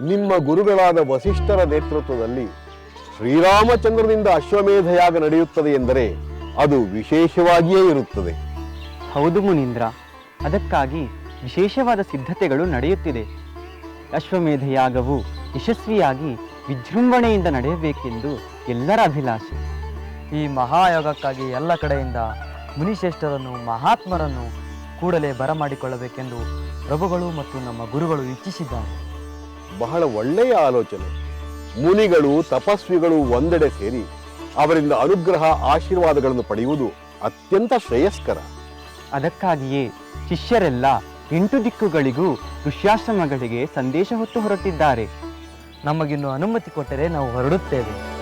ನಿಮ್ಮ ಗುರುಗಳಾದ ವಸಿಷ್ಠರ ನೇತೃತ್ವದಲ್ಲಿ ಶ್ರೀರಾಮಚಂದ್ರನಿಂದ ಅಶ್ವಮೇಧ ಯಾಗ ನಡೆಯುತ್ತದೆ ಎಂದರೆ ಅದು ವಿಶೇಷವಾಗಿಯೇ ಇರುತ್ತದೆ. ಹೌದು ಮುನೀಂದ್ರ, ಅದಕ್ಕಾಗಿ ವಿಶೇಷವಾದ ಸಿದ್ಧತೆಗಳು ನಡೆಯುತ್ತಿದೆ. ಅಶ್ವಮೇಧ ಯಾಗವು ಯಶಸ್ವಿಯಾಗಿ ವಿಜೃಂಭಣೆಯಿಂದ ನಡೆಯಬೇಕೆಂದು ಎಲ್ಲರ ಅಭಿಲಾಷೆ. ಈ ಮಹಾಯೋಗಕ್ಕಾಗಿ ಎಲ್ಲ ಕಡೆಯಿಂದ ಮುನಿಶ್ರೇಷ್ಠರನ್ನು, ಮಹಾತ್ಮರನ್ನು ಕೂಡಲೇ ಬರಮಾಡಿಕೊಳ್ಳಬೇಕೆಂದು ಪ್ರಭುಗಳು ಮತ್ತು ನಮ್ಮ ಗುರುಗಳು ಇಚ್ಛಿಸಿದ್ದಾರೆ. ಬಹಳ ಒಳ್ಳೆಯ ಆಲೋಚನೆ. ಮುನಿಗಳು ತಪಸ್ವಿಗಳು ಒಂದೆಡೆ ಸೇರಿ ಅವರಿಂದ ಅನುಗ್ರಹ ಆಶೀರ್ವಾದಗಳನ್ನು ಪಡೆಯುವುದು ಅತ್ಯಂತ ಶ್ರೇಯಸ್ಕರ. ಅದಕ್ಕಾಗಿಯೇ ಶಿಷ್ಯರೆಲ್ಲ ಎಂಟು ದಿಕ್ಕುಗಳಿಗೂ ಋಷ್ಯಾಶ್ರಮಗಳಿಗೆ ಸಂದೇಶ ಹೊತ್ತು ಹೊರಟಿದ್ದಾರೆ. ನಮಗಿನ್ನು ಅನುಮತಿ ಕೊಟ್ಟರೆ ನಾವು ಹೊರಡುತ್ತೇವೆ.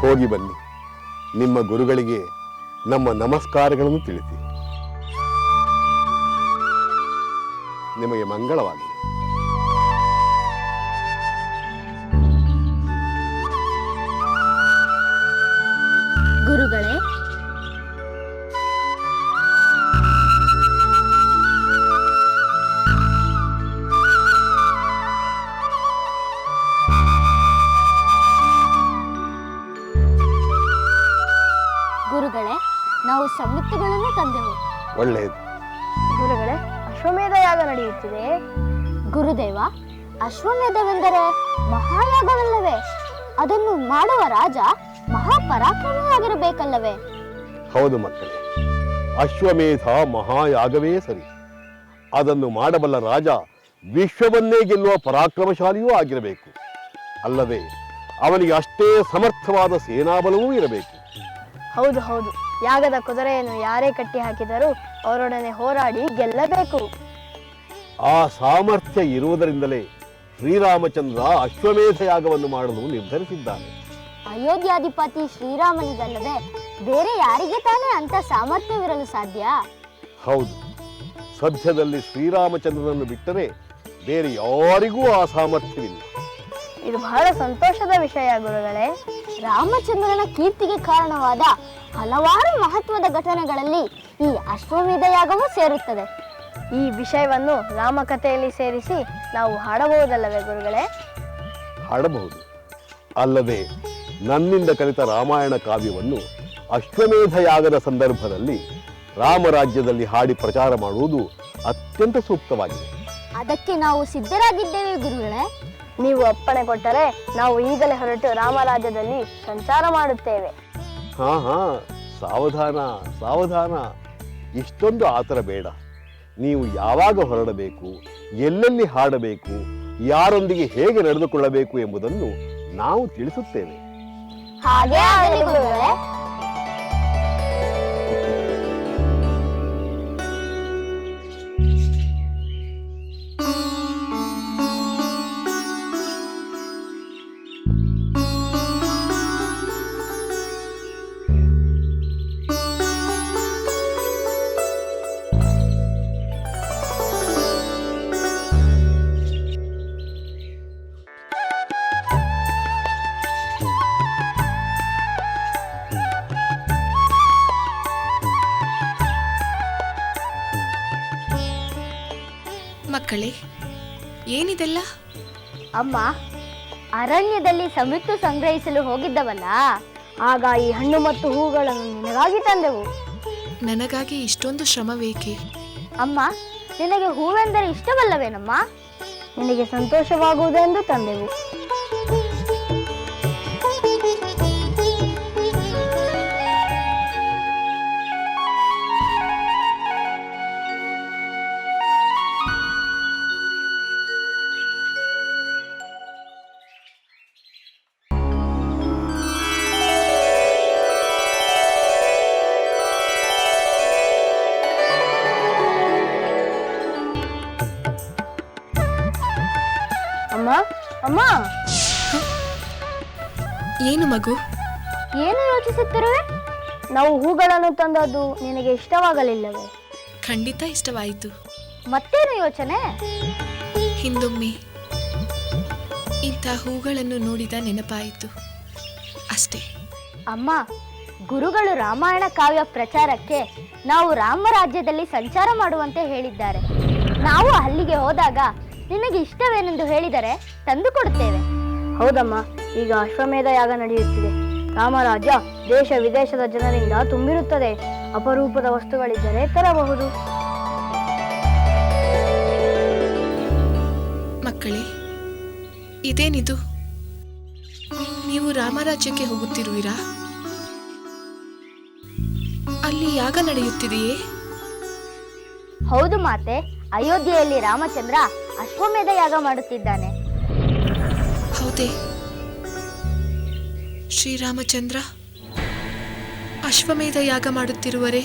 ಹೋಗಿ ಬನ್ನಿ. ನಿಮ್ಮ ಗುರುಗಳಿಗೆ ನಮ್ಮ ನಮಸ್ಕಾರಗಳನ್ನು ತಿಳಿಸಿ. ನಿಮಗೆ ಮಂಗಳವಾಗಲಿ. ಗುರುಗಳೇ ಗುರುಗಳೇ ನಾವು ಸಂಯುಕ್ತಗಳನ್ನು ತಂದೆವು. ಒಳ್ಳೆಯದು. ಗುರುಗಳೇ ಅಶ್ವಮೇಧ ಯಾಗ ನಡೆಯುತ್ತಿದೆ. ಗುರುದೇವ ಅಶ್ವಮೇಧವೆಂದರೆ ಮಹಾಯಾಗವಲ್ಲವೇ? ಅದನ್ನು ಮಾಡುವ ರಾಜ ಮಹಾಪರಾಕ್ರಮಿಯಾಗಿರಬೇಕಲ್ಲವೇ ಹೌದು ಮಕ್ಕಳೇ ಅಶ್ವಮೇಧ ಮಹಾಯಾಗವೇ ಸರಿ. ಅದನ್ನು ಮಾಡಬಲ್ಲ ರಾಜ ವಿಶ್ವವನ್ನೇ ಗೆಲ್ಲುವ ಪರಾಕ್ರಮಶಾಲಿಯೂ ಆಗಿರಬೇಕು. ಅಲ್ಲದೆ ಅವನಿಗೆ ಅಷ್ಟೇ ಸಮರ್ಥವಾದ ಸೇನಾಬಲವೂ ಇರಬೇಕು. ಹೌದು ಹೌದು. ಯಾಗದ ಕುದುರೆಯನ್ನು ಯಾರೇ ಕಟ್ಟಿ ಹಾಕಿದರೂ ಅವರೊಡನೆ ಹೋರಾಡಿ ಗೆಲ್ಲಬೇಕು. ಆ ಸಾಮರ್ಥ್ಯ ಇರುವುದರಿಂದಲೇ ಶ್ರೀರಾಮಚಂದ್ರ ಅಶ್ವಮೇಧ ಯಾಗವನ್ನು ಮಾಡಲು ನಿರ್ಧರಿಸಿದ್ದಾನೆ. ಅಯೋಧ್ಯಾಧಿಪತಿ ಶ್ರೀರಾಮನಿಗಲ್ಲದೆ ಬೇರೆ ಯಾರಿಗೆ ತಾನೇ ಅಂತ ಸಾಮರ್ಥ್ಯವಿರಲು ಸಾಧ್ಯ? ಹೌದು. ಸದ್ಯದಲ್ಲಿ ಶ್ರೀರಾಮಚಂದ್ರನನ್ನು ಬಿಟ್ಟರೆ ಬೇರೆ ಯಾರಿಗೂ ಆ ಸಾಮರ್ಥ್ಯವಿಲ್ಲ. ಇದು ಬಹಳ ಸಂತೋಷದ ವಿಷಯ ಗುರುಗಳೇ. ರಾಮಚಂದ್ರನ ಕೀರ್ತಿಗೆ ಕಾರಣವಾದ ಹಲವಾರು ಮಹತ್ವದ ಘಟನೆಗಳಲ್ಲಿ ಈ ಅಶ್ವಮೇಧ ಯಾಗವೂ ಸೇರುತ್ತದೆ. ಈ ವಿಷಯವನ್ನು ರಾಮಕಥೆಯಲ್ಲಿ ಸೇರಿಸಿ ನಾವು ಹಾಡಬಹುದಲ್ಲವೇ ಗುರುಗಳೇ? ಹಾಡಬಹುದು. ಅಲ್ಲದೆ ನನ್ನಿಂದ ಕಲಿತ ರಾಮಾಯಣ ಕಾವ್ಯವನ್ನು ಅಶ್ವಮೇಧ ಯಾಗದ ಸಂದರ್ಭದಲ್ಲಿ ರಾಮರಾಜ್ಯದಲ್ಲಿ ಹಾಡಿ ಪ್ರಚಾರ ಮಾಡುವುದು ಅತ್ಯಂತ ಸೂಕ್ತವಾಗಿದೆ. ಅದಕ್ಕೆ ನಾವು ಸಿದ್ಧರಾಗಿದ್ದೇವೆ ಗುರುಗಳೇ. ನೀವು ಅಪ್ಪಣೆ ಕೊಟ್ಟರೆ ನಾವು ಈಗಲೇ ಹೊರಟು ರಾಮರಾಜ್ಯದಲ್ಲಿ ಸಂಚಾರ ಮಾಡುತ್ತೇವೆ. ಹಾ ಹಾ ಸಾವಧಾನ ಸಾವಧಾನ. ಇಷ್ಟೊಂದು ಆತರ ಬೇಡ. ನೀವು ಯಾವಾಗ ಹೊರಡಬೇಕು ಎಲ್ಲೆಲ್ಲಿ ಹಾಡಬೇಕು ಯಾರೊಂದಿಗೆ ಹೇಗೆ ನಡೆದುಕೊಳ್ಳಬೇಕು ಎಂಬುದನ್ನು ನಾವು ತಿಳಿಸುತ್ತೇವೆ. ಹಾಗೆ ಆಗಲಿ ಗುರುಗಳೇ ಮಕ್ಕಳೇ ಏನಿದೆಲ್ಲ? ಅಮ್ಮ ಅರಣ್ಯದಲ್ಲಿ ಸಮಿತ್ತು ಸಂಗ್ರಹಿಸಲು ಹೋಗಿದ್ದವಲ್ಲ ಆಗ ಈ ಹಣ್ಣು ಮತ್ತು ಹೂಗಳನ್ನು ನಿನಗಾಗಿ ತಂದೆವು. ನನಗಾಗಿ ಇಷ್ಟೊಂದು ಶ್ರಮ ಬೇಕೆ ಅಮ್ಮ ನಿನಗೆ ಹೂವೆಂದರೆ ಇಷ್ಟವಲ್ಲವೇನಮ್ಮ? ನಿನಗೆ ಸಂತೋಷವಾಗುವುದೆಂದು ತಂದೆವು. ಮಗು? ಏನು ಯೋಚಿಸುತ್ತಿರುವೆ? ನಾವು ಹೂಗಳನ್ನು ತಂದದ್ದು ನಿನಗೆ ಇಷ್ಟವಾಗಲಿಲ್ಲವೇ? ಖಂಡಿತ ಇಷ್ಟವಾಯಿತು. ಮತ್ತೇನು ಯೋಚನೆ? ಹಿಂದೊಮ್ಮೆ ಇಂಥ ಹೂಗಳನ್ನು ನೋಡಿದ ನೆನಪಾಯಿತು. ಅಷ್ಟೇ. ಅಮ್ಮ ಗುರುಗಳು ರಾಮಾಯಣ ಕಾವ್ಯ ಪ್ರಚಾರಕ್ಕೆ ನಾವು ರಾಮರಾಜ್ಯದಲ್ಲಿ ಸಂಚಾರ ಮಾಡುವಂತೆ ಹೇಳಿದ್ದಾರೆ. ನಾವು ಅಲ್ಲಿಗೆ ಹೋದಾಗ ನಿನಗೆ ಇಷ್ಟವೇನೆಂದು ಹೇಳಿದರೆ ತಂದು ಕೊಡುತ್ತೇವೆ ಹೌದಮ್ಮ. ಈಗ ಅಶ್ವಮೇಧ ಯಾಗ ನಡೆಯುತ್ತಿದೆ. ರಾಮರಾಜ್ಯ ದೇಶ ವಿದೇಶದ ಜನರಿಂದ ತುಂಬಿರುತ್ತದೆ. ಅಪರೂಪದ ವಸ್ತುಗಳಿದ್ದರೆ ತರಬಹುದು. ಮಕ್ಕಳೇ ಇದೇನಿದು? ನೀವು ರಾಮರಾಜ್ಯಕ್ಕೆ ಹೋಗುತ್ತಿರುವಿರಾ? ಅಲ್ಲಿ ಯಾಗ ನಡೆಯುತ್ತಿದೆಯೇ? ಹೌದು ಮಾತೆ ಅಯೋಧ್ಯೆಯಲ್ಲಿ ರಾಮಚಂದ್ರ ಅಶ್ವಮೇಧ ಯಾಗ ಮಾಡುತ್ತಿದ್ದಾನೆ. ಹೌದೇ ಶ್ರೀರಾಮಚಂದ್ರ ಅಶ್ವಮೇಧ ಯಾಗ ಮಾಡುತ್ತಿರುವರೇ?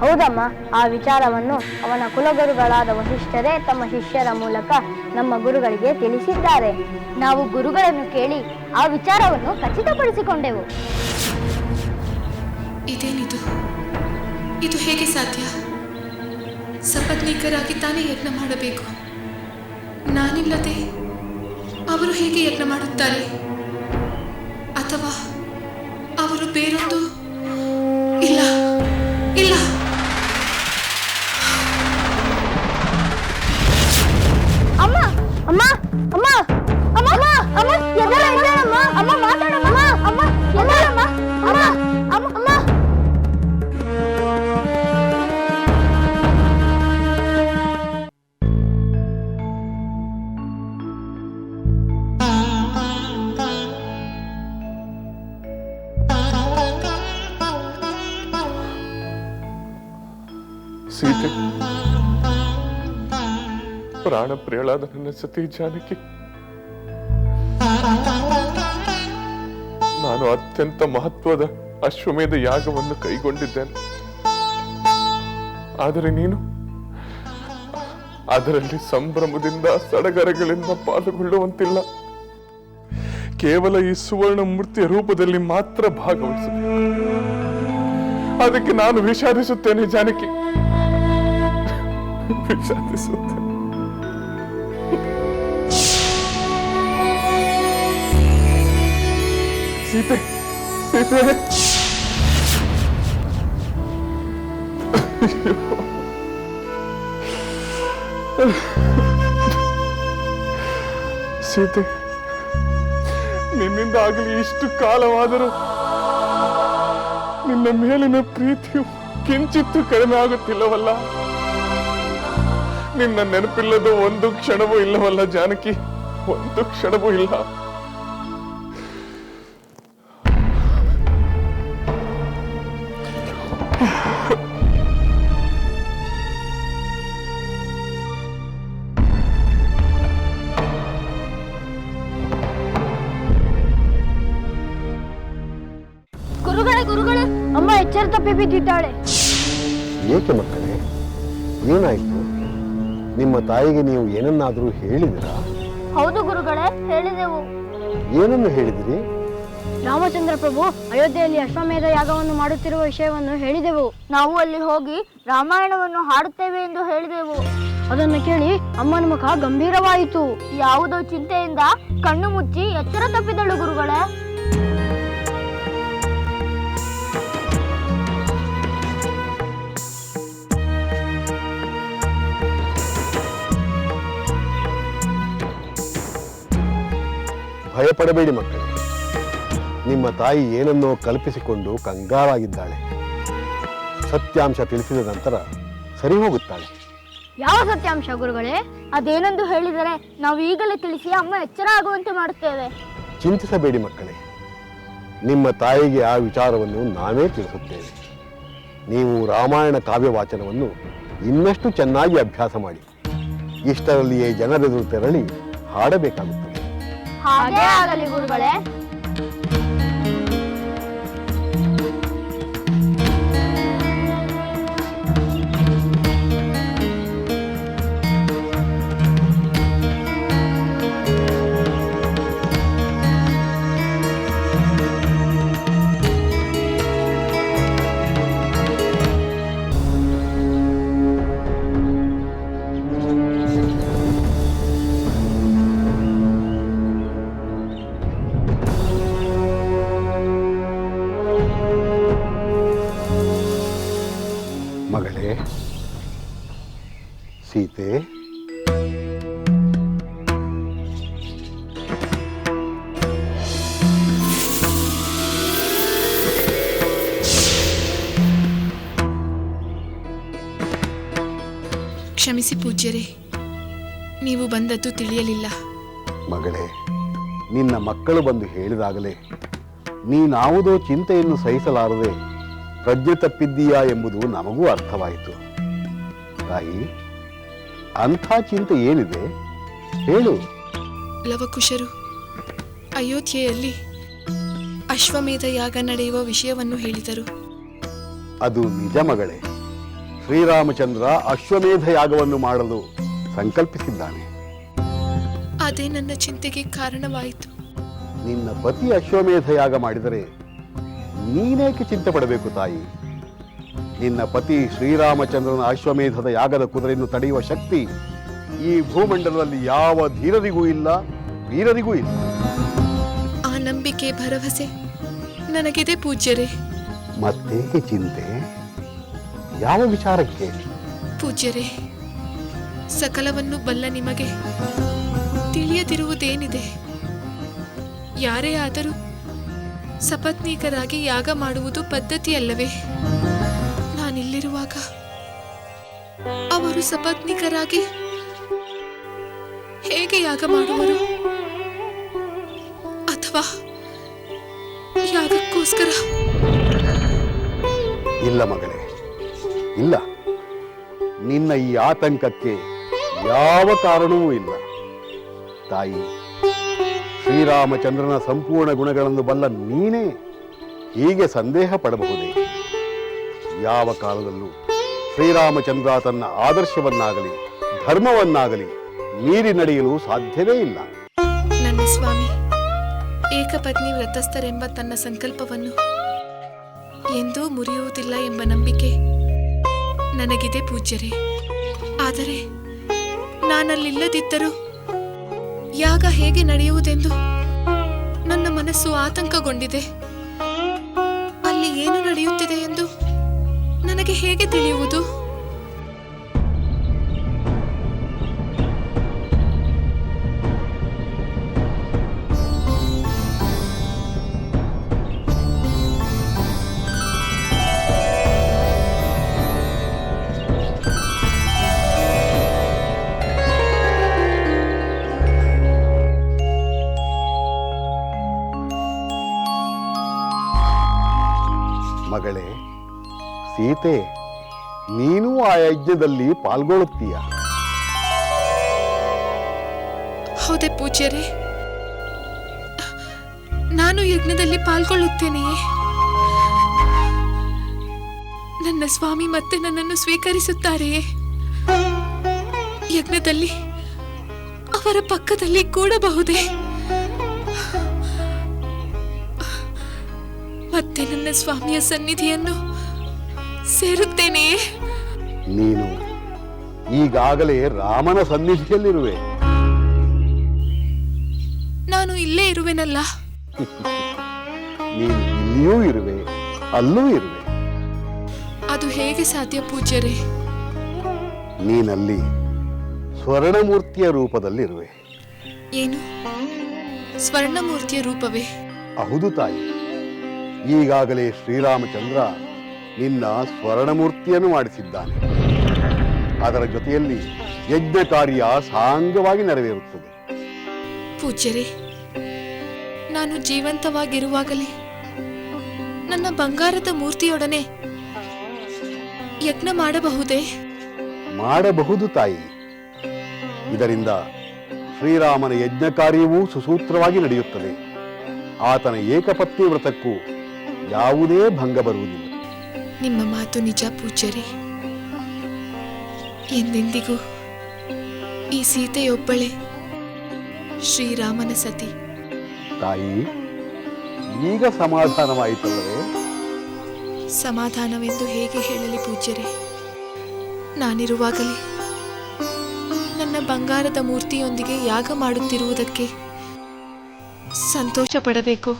ಹೌದಮ್ಮ ಆ ವಿಚಾರವನ್ನು ಅವನ ಕುಲಗುರುಗಳಾದ ವಸಿಷ್ಠರೇ ತಮ್ಮ ಶಿಷ್ಯರ ಮೂಲಕ ನಮ್ಮ ಗುರುಗಳಿಗೆ ತಿಳಿಸಿದ್ದಾರೆ. ನಾವು ಗುರುಗಳನ್ನು ಕೇಳಿ ಆ ವಿಚಾರವನ್ನು ಖಚಿತಪಡಿಸಿಕೊಂಡೆವು. ಇದೇನಿದು? ಇದು ಹೇಗೆ ಸಾಧ್ಯ? ಸಪತ್ನೀಕರಾಗಿ ತಾನೇ ಯಜ್ಞ ಮಾಡಬೇಕು. ನಾನಿಲ್ಲದೆ ಅವರು ಹೇಗೆ ಯಜ್ಞ ಮಾಡುತ್ತಾರೆ? ಅಥವಾ ಅವರು ಬೇರೊಂದು? ಇಲ್ಲ ಇಲ್ಲ. ಅಮ್ಮ ಅಮ್ಮ ಅಮ್ಮ. ಪ್ರಿಯಳಾದ ನನ್ನ ಸತಿ ಜಾನಕಿ. ನಾನು ಅತ್ಯಂತ ಮಹತ್ವದ ಅಶ್ವಮೇಧ ಯಾಗವನ್ನು ಕೈಗೊಂಡಿದ್ದೇನೆ. ಆದರೆ ನೀನು ಅದರಲ್ಲಿ ಸಂಭ್ರಮದಿಂದ ಸಡಗರಗಳಿಂದ ಪಾಲ್ಗೊಳ್ಳುವಂತಿಲ್ಲ. ಕೇವಲ ಈ ಸುವರ್ಣ ಮೂರ್ತಿಯ ರೂಪದಲ್ಲಿ ಮಾತ್ರ ಭಾಗವಹಿಸಬೇಕು. ಅದಕ್ಕೆ ನಾನು ವಿಷಾದಿಸುತ್ತೇನೆ ಜಾನಕಿ. ವಿಷಾದಿಸುತ್ತೇನೆ. ಸೀತೆ ಸೀತೆ ಸೀತೆ ನಿನ್ನಿಂದ ಆಗಲಿ ಇಷ್ಟು ಕಾಲವಾದರೂ ನಿನ್ನ ಮೇಲಿನ ಪ್ರೀತಿಯು ಕಿಂಚಿತ್ತು ಕಡಿಮೆ ಆಗುತ್ತಿಲ್ಲವಲ್ಲ? ನಿನ್ನ ನೆನಪಿಲ್ಲದ ಒಂದು ಕ್ಷಣವೂ ಇಲ್ಲವಲ್ಲ, ಜಾನಕಿ? ಒಂದು ಕ್ಷಣವೂ ಇಲ್ಲ. ಬಿದ್ದಿದ್ದಾಳೆ ಏಕೆ ಮಕ್ಕಳೇ ಏನಾಯ್ತು? ನಿಮ್ಮ ತಾಯಿಗೆ ನೀವು ಏನನ್ನಾದರೂ ಹೇಳಿದಿರಾ? ಹೌದು ಗುರುಗಳೇ ಹೇಳಿದೆವು. ಏನನ್ನು ಹೇಳಿದಿರಿ? ರಾಮಚಂದ್ರ ಪ್ರಭು ಅಯೋಧ್ಯೆಯಲ್ಲಿ ಅಶ್ವಮೇಧ ಯಾಗವನ್ನು ಮಾಡುತ್ತಿರುವ ವಿಷಯವನ್ನು ಹೇಳಿದೆವು. ನಾವು ಅಲ್ಲಿ ಹೋಗಿ ರಾಮಾಯಣವನ್ನು ಹಾಡುತ್ತೇವೆ ಎಂದು ಹೇಳಿದೆವು. ಅದನ್ನು ಕೇಳಿ ಅಮ್ಮನ ಮುಖ ಗಂಭೀರವಾಯಿತು. ಯಾವುದೋ ಚಿಂತೆಯಿಂದ ಕಣ್ಣು ಮುಚ್ಚಿ ಎಚ್ಚರ ತಪ್ಪಿದಳು ಗುರುಗಳೇ. ಭಯಪಡಬೇಡಿ ಮಕ್ಕಳೇ. ನಿಮ್ಮ ತಾಯಿ ಏನನ್ನೋ ಕಲ್ಪಿಸಿಕೊಂಡು ಕಂಗಾಲಾಗಿದ್ದಾಳೆ ಸತ್ಯಾಂಶ ತಿಳಿಸಿದ ನಂತರ ಸರಿ ಹೋಗುತ್ತಾಳೆ. ಯಾವ ಸತ್ಯಾಂಶ ಗುರುಗಳೇ? ಅದೇನೆಂದು ಹೇಳಿದರೆ ನಾವು ಈಗಲೇ ತಿಳಿಸಿ ಅಮ್ಮ ಎಚ್ಚರ ಆಗುವಂತೆ ಮಾಡುತ್ತೇವೆ. ಚಿಂತಿಸಬೇಡಿ ಮಕ್ಕಳೇ. ನಿಮ್ಮ ತಾಯಿಗೆ ಆ ವಿಚಾರವನ್ನು ನಾವೇ ತಿಳಿಸುತ್ತೇವೆ. ನೀವು ರಾಮಾಯಣ ಕಾವ್ಯ ವಾಚನವನ್ನು ಇನ್ನಷ್ಟು ಚೆನ್ನಾಗಿ ಅಭ್ಯಾಸ ಮಾಡಿ. ಇಷ್ಟರಲ್ಲಿಯೇ ಜನರೆದುರು ತೆರಳಿ ಹಾಡಬೇಕಾಗುತ್ತದೆ. ಹಾಗೇ ಆಗಲಿ ಗುರುಗಳೇ. ಸೀತೆ. ಕ್ಷಮಿಸಿ ಪೂಜ್ಯರೇ ನೀವು ಬಂದದ್ದು ತಿಳಿಯಲಿಲ್ಲ. ಮಗಳೇ ನಿನ್ನ ಮಕ್ಕಳು ಬಂದು ಹೇಳಿದಾಗಲೇ ನೀನಾವುದೋ ಚಿಂತೆಯನ್ನು ಸಹಿಸಲಾರದೆ ಪ್ರಜ್ಞೆ ತಪ್ಪಿದ್ದೀಯಾ ಎಂಬುದು ನಮಗೂ ಅರ್ಥವಾಯಿತು. ತಾಯಿ ಅಂಥ ಚಿಂತೆ ಏನಿದೆ? ಹೇಳು. ಲವಕುಶರು ಅಯೋಧ್ಯೆಯಲ್ಲಿ ಅಶ್ವಮೇಧ ಯಾಗ ನಡೆಯುವ ವಿಷಯವನ್ನು ಹೇಳಿದರು. ಅದು ನಿಜ ಮಗಳೇ. ಶ್ರೀರಾಮಚಂದ್ರ ಅಶ್ವಮೇಧ ಯಾಗವನ್ನು ಮಾಡಲು ಸಂಕಲ್ಪಿಸಿದ್ದಾನೆ. ಅದೇ ನನ್ನ ಚಿಂತೆಗೆ ಕಾರಣವಾಯಿತು. ನಿನ್ನ ಪತಿ ಅಶ್ವಮೇಧ ಯಾಗ ಮಾಡಿದರೆ ನೀನೇಕೆ ಚಿಂತೆ ಪಡಬೇಕು ತಾಯಿ? ನಿನ್ನ ಪತಿ ಶ್ರೀರಾಮಚಂದ್ರನ ಅಶ್ವಮೇಧದ ಯಾಗದ ಕುದುರೆಯನ್ನು ತಡೆಯುವ ಶಕ್ತಿ ಈ ಭೂಮಂಡಲದಲ್ಲಿ ಯಾವ ಧೀರರಿಗೂ ಇಲ್ಲ ವೀರರಿಗೂ ಇಲ್ಲ. ಆ ನಂಬಿಕೆ ಭರವಸೆ ನನಗಿದೆ ಪೂಜ್ಯರೇ. ಮತ್ತೇಕೆ ಚಿಂತೆ? ಯಾವ ವಿಚಾರಕ್ಕೆ ಪೂಜ್ಯರೇ ಸಕಲವನ್ನು ಬಲ್ಲ ನಿಮಗೆ ತಿಳಿಯದಿರುವುದೇನಿದೆ? ಯಾರೇ ಆದರೂ ಸಪತ್ನೀಕರಾಗಿ ಯಾಗ ಮಾಡುವುದು ಪದ್ಧತಿಯಲ್ಲವೇ? ನಾನಿಲ್ಲಿರುವಾಗ ಅವರು ಸಪತ್ನಿಕರಾಗಿ ಹೇಗೆ ಯಾಗ ಮಾಡುವರು? ಅಥವಾ ಯಾಗಕ್ಕೋಸ್ಕರ? ಇಲ್ಲ ಮಗಳೇ ಇಲ್ಲ. ನಿನ್ನ ಈ ಆತಂಕಕ್ಕೆ ಯಾವ ಕಾರಣವೂ ಇಲ್ಲ. ತಾಯಿ, ಶ್ರೀರಾಮಚಂದ್ರನ ಸಂಪೂರ್ಣ ಗುಣಗಳನ್ನು ಬಲ್ಲ ನೀನೇ ಹೀಗೆ ಸಂದೇಹ ಪಡಬಹುದೇ? ಯಾವ ಕಾಲದಲ್ಲೂ ಶ್ರೀರಾಮಚಂದ್ರ ತನ್ನ ಆದರ್ಶವನ್ನಾಗಲಿ, ಧರ್ಮವನ್ನಾಗಲಿ ಮೀರಿ ನಡೆಯಲು ಸಾಧ್ಯವೇ ಇಲ್ಲ. ನನ್ನ ಸ್ವಾಮಿ, ಏಕಪತ್ನಿ ವ್ರತಸ್ಥರೆಂಬ ತನ್ನ ಸಂಕಲ್ಪವನ್ನು ಎಂದೂ ಮುರಿಯುವುದಿಲ್ಲ ಎಂಬ ನಂಬಿಕೆ ನನಗಿದೆ ಪೂಜ್ಯರೇ. ಆದರೆ ನಾನಲ್ಲಿಲ್ಲದಿದ್ದರೂ ಯಾಗ ಹೇಗೆ ನಡೆಯುವುದೆಂದು ನನ್ನ ಮನಸ್ಸು ಆತಂಕಗೊಂಡಿದೆ. ಅಲ್ಲಿ ಏನು ನಡೆಯುತ್ತಿದೆ ಎಂದು ನನಗೆ ಹೇಗೆ ತಿಳಿಯುವುದು? ಸೀತೆ, ನೀನು ಆ ಯಜ್ಞದಲ್ಲಿ ಪಾಲ್ಗೊಳ್ಳುತ್ತೀಯ. ಹೌದೇ ಪೂಜ್ಯರೇ. ನಾನು ಯಜ್ಞದಲ್ಲಿ ಪಾಲ್ಗೊಳ್ಳುತ್ತೇನೆಯೇ? ನನ್ನ ಸ್ವಾಮಿ ಮತ್ತೆ ನನ್ನನ್ನು ಸ್ವೀಕರಿಸುತ್ತಾರೆಯೇ? ಯಜ್ಞದಲ್ಲಿ ಅವರ ಪಕ್ಕದಲ್ಲಿ ಕೂಡಬಹುದೇ? ಮತ್ತೆ ನನ್ನ ಸ್ವಾಮಿಯ ಸನ್ನಿಧಿಯನ್ನು ಸೇರುತ್ತೇನೆಯೇ ನೀನು ಈಗಾಗಲೇ ರಾಮನ ಸನ್ನಿಧಿಯಲ್ಲಿರುವೆ. ನಾನು ಇಲ್ಲೇ ಇರುವೆನಲ್ಲ. ನೀನು ಇಲ್ಲಿಯೂ ಇರುವೆ ಅಲ್ಲೂ ಇರುವೆ. ಅದು ಹೇಗೆ ಸಾಧ್ಯ ಪೂಜ್ಯರೇ? ನೀನಲ್ಲಿ ಸ್ವರ್ಣಮೂರ್ತಿಯ ರೂಪದಲ್ಲಿರುವೆ. ಏನು? ಸ್ವರ್ಣಮೂರ್ತಿಯ ರೂಪವೇ? ಹೌದು ತಾಯಿ ಈಗಾಗಲೇ ಶ್ರೀರಾಮಚಂದ್ರ ನಿನ್ನ ಸ್ವರ್ಣಮೂರ್ತಿಯನ್ನು ಮಾಡಿಸಿದ್ದಾನೆ. ಅದರ ಜೊತೆಯಲ್ಲಿ ಯಜ್ಞ ಕಾರ್ಯ ಸಾಂಗವಾಗಿ ನೆರವೇರುತ್ತದೆ. ಪೂಜ್ಯರಿ ನಾನು ಜೀವಂತವಾಗಿರುವಾಗಲೇ ನನ್ನ ಬಂಗಾರದ ಮೂರ್ತಿಯೊಡನೆ ಯಜ್ಞ ಮಾಡಬಹುದೇ? ಮಾಡಬಹುದು ತಾಯಿ. ಇದರಿಂದ ಶ್ರೀರಾಮನ ಯಜ್ಞ ಕಾರ್ಯವೂ ಸುಸೂತ್ರವಾಗಿ ನಡೆಯುತ್ತದೆ. ಆತನ ಏಕಪತ್ನಿ ವ್ರತಕ್ಕೂ ಯಾವುದೇ ಭಂಗ ಬರುವುದಿಲ್ಲ. ನಿಮ್ಮ ಮಾತು ನಿಜ ಪೂಜ್ಯರೇ. ಎಂದೆಂದಿಗೂ ಈ ಸೀತೆಯೊಬ್ಬಳೆ ಶ್ರೀರಾಮನ ಸತಿ. ತಾಯಿ ಈಗ ಸಮಾಧಾನವಾಯಿತಲ್ಲವೇ? ಸಮಾಧಾನವೆಂದು ಹೇಗೆ ಹೇಳಲಿ ಪೂಜ್ಯರೇ? ನಾನಿರುವಾಗಲೇ ನನ್ನ ಬಂಗಾರದ ಮೂರ್ತಿಯೊಂದಿಗೆ ಯಾಗ ಮಾಡುತ್ತಿರುವುದಕ್ಕೆ ಸಂತೋಷ ಪಡಬೇಕು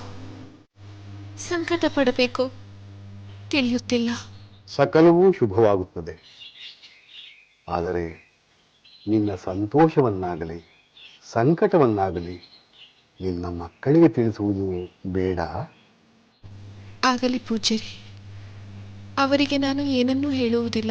ಸಂಕಟ ಪಡಬೇಕು ತಿಳಿಯುತ್ತಿಲ್ಲ. ಸಕಲವೂ ಶುಭವಾಗುತ್ತದೆ. ಆದರೆ ನಿನ್ನ ಸಂತೋಷವನ್ನಾಗಲಿ ಸಂಕಟವನ್ನಾಗಲಿ ನಿನ್ನ ಮಕ್ಕಳಿಗೆ ತಿಳಿಸುವುದು ಬೇಡ. ಆಗಲಿ ಪೂಜಾರಿ ಅವರಿಗೆ ನಾನು ಏನನ್ನೂ ಹೇಳುವುದಿಲ್ಲ.